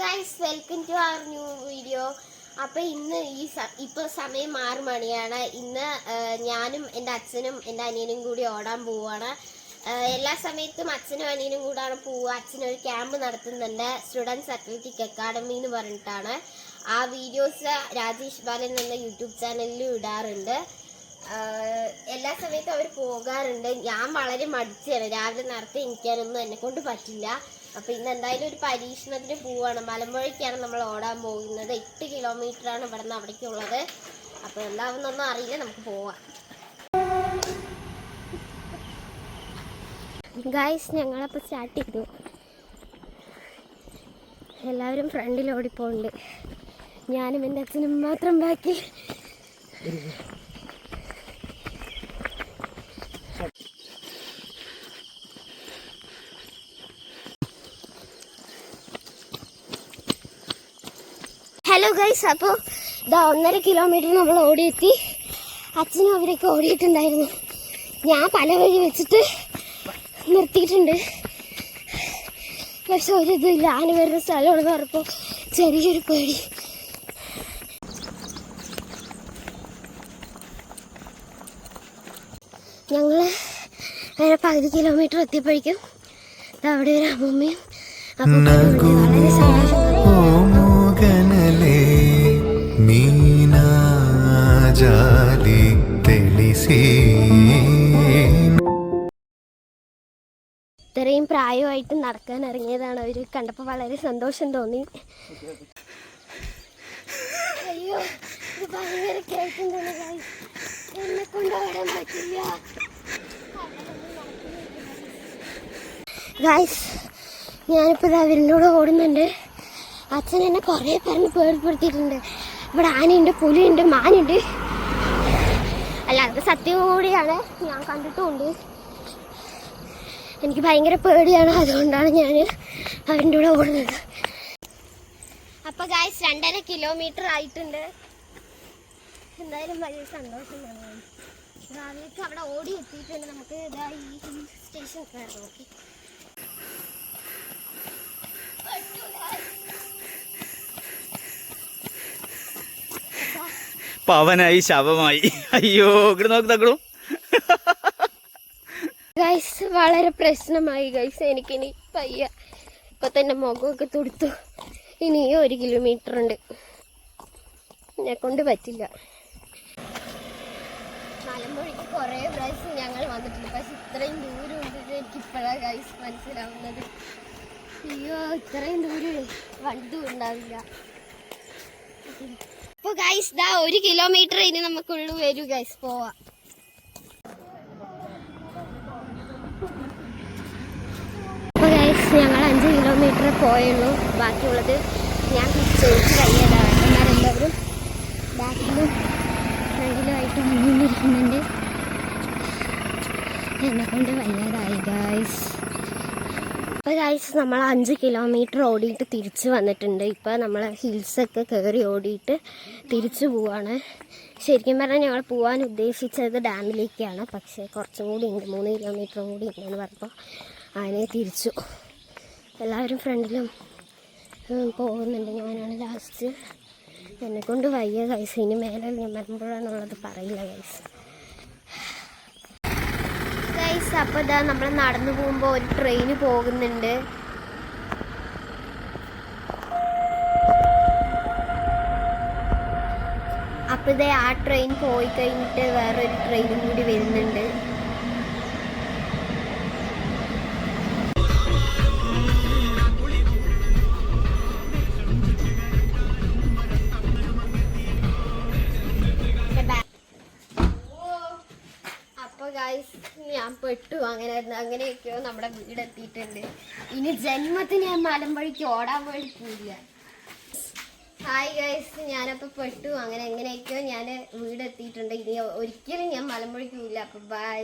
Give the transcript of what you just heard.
Guys welcome to our new video അപ്പൊ ഇന്ന് ഈ ഇപ്പോൾ ഇപ്പൊ സമയം ആറ് മണിയാണ്. ഇന്ന് ഞാനും എന്റെ അച്ഛനും എന്റെ അനിയനും കൂടി ഓടാൻ പോവാണ്. എല്ലാ സമയത്തും അച്ഛനും അനിയനും കൂടാണ് പോവുക. അച്ഛനൊരു ക്യാമ്പ് നടത്തുന്നുണ്ട്. സ്റ്റുഡൻസ് അത്ലറ്റിക് അക്കാഡമി എന്ന് പറഞ്ഞിട്ടാണ്. ആ വീഡിയോസ് രാജേഷ് ബാലൻ എന്ന യൂട്യൂബ് ചാനലിലും ഇടാറുണ്ട്. എല്ലാ സമയത്തും അവർ പോകാറുണ്ട്. ഞാൻ വളരെ മടിച്ചാണ്. രാവിലെ നേരത്തെ എനിക്കാനൊന്നും എന്നെ കൊണ്ട് പറ്റില്ല. അപ്പൊ ഇന്ന് എന്തായാലും ഒരു പരീക്ഷണത്തിന് പോവാണ്. മലമ്പുഴയ്ക്കാണ് നമ്മൾ ഓടാൻ പോകുന്നത്. എട്ട് കിലോമീറ്റർ ആണ് ഇവിടെ നിന്ന് അവിടേക്കുള്ളത്. അപ്പൊ എന്താവുന്നൊന്നും അറിയില്ല. നമുക്ക് പോവാം. ഗായ്സ് ഞങ്ങളപ്പോൾ സ്റ്റാർട്ട് ചെയ്തു. എല്ലാവരും ഫ്രണ്ടിൽ ഓടിപ്പോണ്ട് ഞാനും എന്റെ അച്ഛനും മാത്രം ബാക്കി. ഹലോ ഗൈസ് അപ്പോൾ ഇതാ ഒന്നര കിലോമീറ്റർ നമ്മൾ ഓടിയെത്തി. അച്ഛനും അവരൊക്കെ ഓടിയിട്ടുണ്ടായിരുന്നു. ഞാൻ പല വഴി വെച്ചിട്ട് നിർത്തിയിട്ടുണ്ട്. പക്ഷെ ഒരു ഇതില്ല ആന വരുന്ന സ്ഥലമാണെന്ന് പറഞ്ഞപ്പോൾ ചെറിയൊരു പേടി. ഞങ്ങൾ അങ്ങനെ പകുതി കിലോമീറ്റർ എത്തിയപ്പോഴേക്കും അവിടെ ഒരു അമ്മമ്മയും അപ്പം. വളരെ സന്തോഷം ഇത്രയും പ്രായമായിട്ട് നടക്കാൻ ഇറങ്ങിയതാണ് അവർ. കണ്ടപ്പോൾ വളരെ സന്തോഷം തോന്നി. അയ്യോ ഇത് ഭയങ്കര പറ്റില്ല. ഗായ്സ് ഞാനിപ്പോൾ കൂടെ ഓടുന്നുണ്ട്. അച്ഛൻ എന്നെ കുറേ പറഞ്ഞ് പേടിപ്പെടുത്തിയിട്ടുണ്ട്. ഇവിടെ ആനയുണ്ട് പുലിയുണ്ട് മാനുണ്ട്. അല്ല അത് സത്യം കൂടിയാണ്. ഞാൻ കണ്ടിട്ടുമുണ്ട്. എനിക്ക് ഭയങ്കര പേടിയാണ്. അതുകൊണ്ടാണ് ഞാൻ അവന്റെ കൂടെ ഓടുന്നത്. അപ്പൊ ഗായ്സ് രണ്ടര കിലോമീറ്റർ ആയിട്ടുണ്ട്. എന്തായാലും വലിയ സന്തോഷം തന്നെ. രാവിലേക്ക് അവിടെ ഓടി എത്തിയിട്ടുണ്ട്. നമുക്ക് ഇതാ ഈ ഹിൽ സ്റ്റേഷൻ നോക്കി പവനായി ശവമായി. അയ്യോ ഇവിടെ നോക്ക് തക്കടും ഗൈസ് വളരെ പ്രശ്നമായി. ഗൈസ് എനിക്കിനി പയ്യ ഇപ്പൊ തന്നെ മുഖമൊക്കെ തൊടുത്തു. ഇനി ഒരു കിലോമീറ്റർ ഉണ്ട്. എന്നെ കൊണ്ട് പറ്റില്ല. മലമ്പുഴയ്ക്ക് കുറേ പ്രാവശ്യം ഞങ്ങൾ വന്നിട്ടുണ്ട്. പക്ഷെ ഇത്രയും ദൂരം ഉണ്ടെന്ന് എനിക്ക് ഇപ്പോഴാണ് ഗൈസ് മനസ്സിലാവുന്നത്. അയ്യോ ഇത്രയും ദൂരം വണ്ടി ഉണ്ടാവില്ല. അപ്പൊ ഗൈസ് ദാ ഒരു കിലോമീറ്റർ ഇനി നമുക്കുള്ളു വരൂ ഗൈസ് പോവാം. ഞങ്ങൾ അഞ്ച് കിലോമീറ്റർ പോയുള്ളൂ ബാക്കിയുള്ളത് ഞാൻ ചോദിച്ച് എന്നാൽ എല്ലാവരും? ബാക്കിലും ഫ്രണ്ടിലുമായിട്ട് മുന്നിലിരിക്കുന്നുണ്ട് എന്നെ കൊണ്ട് വയ്യാതായി ഗൈസ് അപ്പോൾ ഗൈസ് നമ്മൾ അഞ്ച് കിലോമീറ്റർ ഓടിയിട്ട് തിരിച്ച് വന്നിട്ടുണ്ട്. ഇപ്പോൾ നമ്മൾ ഹിൽസൊക്കെ കയറി ഓടിയിട്ട് തിരിച്ചു പോവാണ്. ശരിക്കും പറഞ്ഞാൽ ഞങ്ങൾ പോകാൻ ഉദ്ദേശിച്ചത് ഡാമിലേക്കാണ് പക്ഷേ കുറച്ചും കൂടി ഉണ്ട്. മൂന്ന് കിലോമീറ്റർ കൂടി ഉണ്ടെന്ന് പറഞ്ഞപ്പോൾ അതിനെ തിരിച്ചു. എല്ലാവരും ഫ്രണ്ടിലും പോകുന്നുണ്ട്. ഞാനാണ് ലാസ്റ്റ് എന്നെ കൊണ്ട് വയ്യ ഗൈസ് ഇനി മേലെ ഞാൻ വരുമ്പോഴാണുള്ളത് പറയില്ല ഗൈസ് ഗൈസ് അപ്പോൾ ഇതാ നമ്മൾ നടന്നു പോകുമ്പോൾ ഒരു ട്രെയിൻ പോകുന്നുണ്ട്. അപ്പോൾ ഇതേ ആ ട്രെയിൻ പോയി കഴിഞ്ഞിട്ട് വേറൊരു ട്രെയിനും കൂടി വരുന്നുണ്ട്. ഞാൻ പെട്ടു അങ്ങനെ അങ്ങനെയൊക്കെയോ നമ്മുടെ വീട് എത്തിയിട്ടുണ്ട് ഇനി ജന്മത്തിന് ഞാൻ മലമ്പഴിക്ക് ഓടാൻ വേണ്ടി പോയില്ല ഹായ് ഗൈസ് ഞാനപ്പോൾ പെട്ടു. അങ്ങനെ എങ്ങനെയൊക്കെയോ ഞാൻ വീട് എത്തിയിട്ടുണ്ട് ഇനി ഒരിക്കലും ഞാൻ മലമ്പുഴയ്ക്ക് പോയില്ല അപ്പം ബൈ